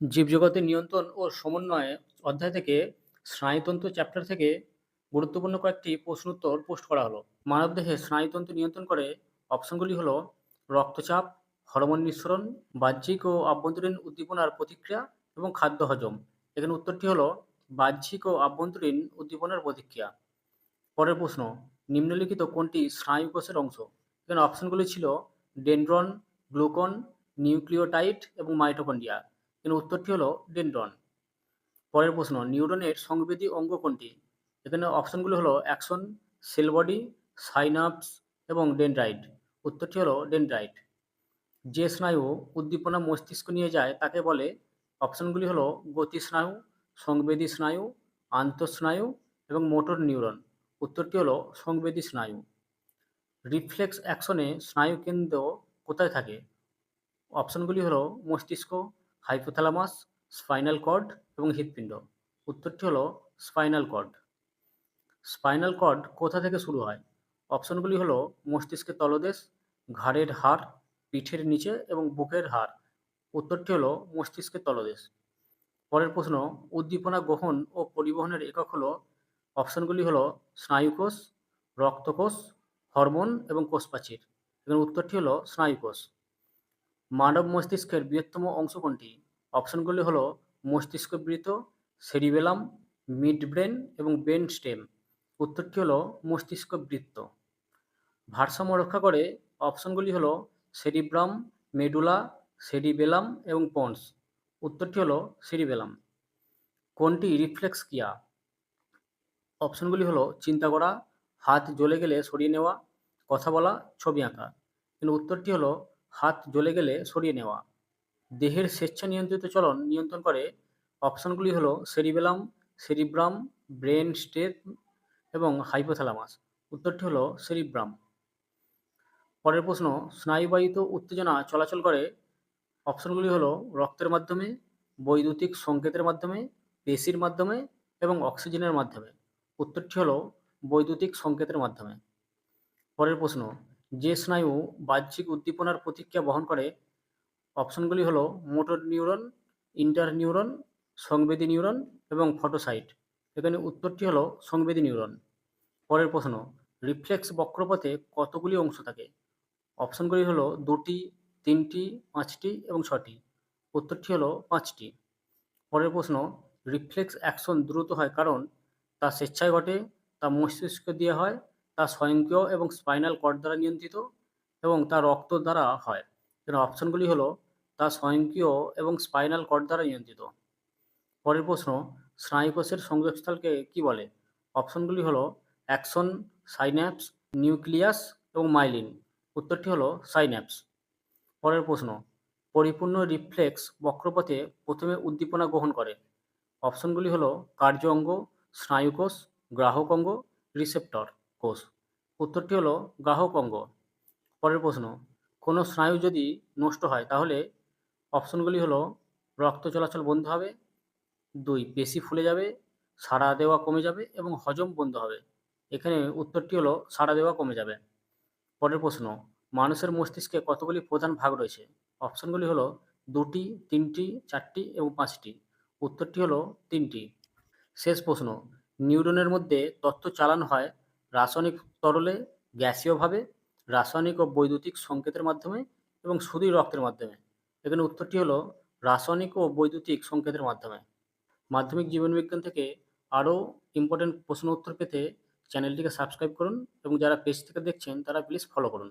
জীবজগতের নিয়ন্ত্রণ ও সমন্বয় অধ্যায় থেকে স্নায়ুতন্ত্র চ্যাপ্টার থেকে গুরুত্বপূর্ণ কয়েকটি প্রশ্ন উত্তর পোস্ট করা হলো। মানবদেহে স্নায়ুতন্ত্র নিয়ন্ত্রণ করে অপশনগুলি হলো রক্তচাপ, হরমোন নিঃসরণ, বাহ্যিক ও আভ্যন্তরীণ উদ্দীপনার প্রতিক্রিয়া এবং খাদ্য হজম। এখানে উত্তরটি হলো বাহ্যিক ও আভ্যন্তরীণ উদ্দীপনার প্রতিক্রিয়া। পরের প্রশ্ন, নিম্নলিখিত কোনটি স্নায়ু কোষের অংশ? এখানে অপশনগুলি ছিল ডেনড্রন, গ্লুকন নিউক্লিওটাইট এবং মাইটোকন্ড্রিয়া। এখানে উত্তরটি হলো ডেনড্রন। পরের প্রশ্ন নিউরনের সংবেদী অঙ্গ কোনটি? এখানে অপশনগুলো হলো অ্যাকশন, সেল বডি, সাইনাপস এবং ডেনড্রাইট। উত্তরটি হলো ডেনড্রাইট। যে স্নায়ু উদ্দীপনা মস্তিষ্ক নিয়ে যায় তাকে বলে, অপশনগুলি হলো গতি স্নায়ু, সংবেদী স্নায়ু, আন্তঃস্নায়ু এবং মোটর নিউরন। উত্তরটি হলো সংবেদী স্নায়ু। রিফ্লেক্স অ্যাকশনে স্নায়ু কেন্দ্র কোথায় থাকে? অপশনগুলি হলো মস্তিষ্ক হাইপোথ্যালামাস, স্পাইনাল কর্ড এবং হৃৎপিণ্ড। উত্তরটি হলো স্পাইনাল কর্ড। স্পাইনাল কর্ড কোথা থেকে শুরু হয়? অপশনগুলি হলো মস্তিষ্কের তলদেশ, ঘাড়ের হাড়, পিঠের নিচে এবং বুকের হাড়। উত্তরটি হলো মস্তিষ্কের তলদেশ। পরের প্রশ্ন, উদ্দীপনা গ্রহণ ও পরিবহনের একক হলো, অপশনগুলি হলো স্নায়ুকোষ, রক্তকোষ, হরমোন এবং কোষপ্রাচীর। এখানে উত্তরটি হলো স্নায়ুকোষ। মানব মস্তিষ্কের বৃহত্তম অংশ কোনটি? অপশনগুলি হলো মস্তিষ্কবৃত সেরিবেলাম মিড ব্রেন এবং ব্রেন স্টেম। উত্তরটি হলো মস্তিষ্ক বৃত্ত। ভারসাম্য রক্ষা করে অপশনগুলি হলো সেরিব্রাম, মেডুলা, সেরিবেলাম এবং পন্স। উত্তরটি হলো সেরিবেলাম। কোনটি রিফ্লেক্স ক্রিয়া? অপশনগুলি হলো চিন্তা করা, হাত জ্বলে গেলে সরিয়ে নেওয়া, কথা বলা, ছবি আঁকা। কিন্তু উত্তরটি হলো হাত জ্বলে গেলে সরিয়ে নেওয়া। দেহের স্বেচ্ছা নিয়ন্ত্রিত চলন নিয়ন্ত্রণ করে। অপশনগুলি হলো সেরিবেলাম, সেরিব্রাম, ব্রেন স্টেম এবং হাইপোথ্যালামাস। উত্তরটি হলো সেরিব্রাম। পরের প্রশ্ন স্নায়ুবাহিত উত্তেজনা চলাচল করে। অপশনগুলি হলো রক্তের মাধ্যমে, বৈদ্যুতিক সংকেতের মাধ্যমে পেশির মাধ্যমে এবং অক্সিজেনের মাধ্যমে। উত্তরটি হলো বৈদ্যুতিক সংকেতের মাধ্যমে। পরের প্রশ্ন যে স্নায়ু বাহ্যিক উদ্দীপনার প্রতিক্রিয়া বহন করে, অপশনগুলি হলো মোটর নিউরন, ইন্টার নিউরন, সংবেদী নিউরন এবং ফটোসাইট। এখানে উত্তরটি হলো সংবেদী নিউরন। পরের প্রশ্ন, রিফ্লেক্স বক্রপথে কতগুলি অংশ থাকে? অপশনগুলি হলো দুটি, তিনটি, পাঁচটি এবং ছটি। উত্তরটি হলো পাঁচটি। পরের প্রশ্ন, রিফ্লেক্স অ্যাকশন দ্রুত হয় কারণ তা স্বেচ্ছায় ঘটে, তা মস্তিষ্ক দিয়ে হয় তা স্বয়ংক্রিয় এবং স্পাইনাল কর্ড দ্বারা নিয়ন্ত্রিত এবং তা রক্ত দ্বারা হয়। এখানে অপশনগুলি হলো, তা স্বয়ংক্রিয় এবং স্পাইনাল কর্ড দ্বারা নিয়ন্ত্রিত। পরের প্রশ্ন, স্নায়ুকোষের সংযোগস্থলকে কি বলে? অপশনগুলি হলো, অ্যাকশন, সাইন্যাপস, নিউক্লিয়াস এবং মাইলিন। উত্তরটি হলো, সাইন্যাপস। পরের প্রশ্ন, পরিপূর্ণ রিফ্লেক্স বক্রপথে প্রথমে উদ্দীপনা গ্রহণ করে। অপশনগুলি হলো, কার্য অঙ্গ, স্নায়ুকোষ, গ্রাহক অঙ্গ, রিসেপ্টর। কোষ। উত্তরটি হলো গ্রাহক অঙ্গ। পরের প্রশ্ন, কোনো স্নায়ু যদি নষ্ট হয়, তাহলে অপশনগুলি হলো, রক্ত চলাচল বন্ধ হবে, দুই, পেশি ফুলে যাবে, সাড়া দেওয়া কমে যাবে এবং হজম বন্ধ হবে। এখানে উত্তরটি হলো, সাড়া দেওয়া কমে যাবে। পরের প্রশ্ন, মানুষের মস্তিষ্কে কতগুলি প্রধান ভাগ রয়েছে? অপশনগুলি হলো, দুটি, তিনটি, চারটি এবং পাঁচটি। উত্তরটি হলো, তিনটি। শেষ প্রশ্ন, নিউরনের মধ্যে তথ্য চালানো হয় রাসায়নিক তরলে গ্যাসীয়ভাবে রাসায়নিক ও বৈদ্যুতিক সংকেতের মাধ্যমে এবং শুধুই রক্তের মাধ্যমে। এখানে উত্তরটি হলো রাসায়নিক ও বৈদ্যুতিক সংকেতের মাধ্যমে। মাধ্যমিক জীবনবিজ্ঞান থেকে আরও ইম্পর্টেন্ট প্রশ্ন উত্তর পেতে চ্যানেলটিকে সাবস্ক্রাইব করুন এবং যারা পেজ থেকে দেখছেন তারা প্লিজ ফলো করুন।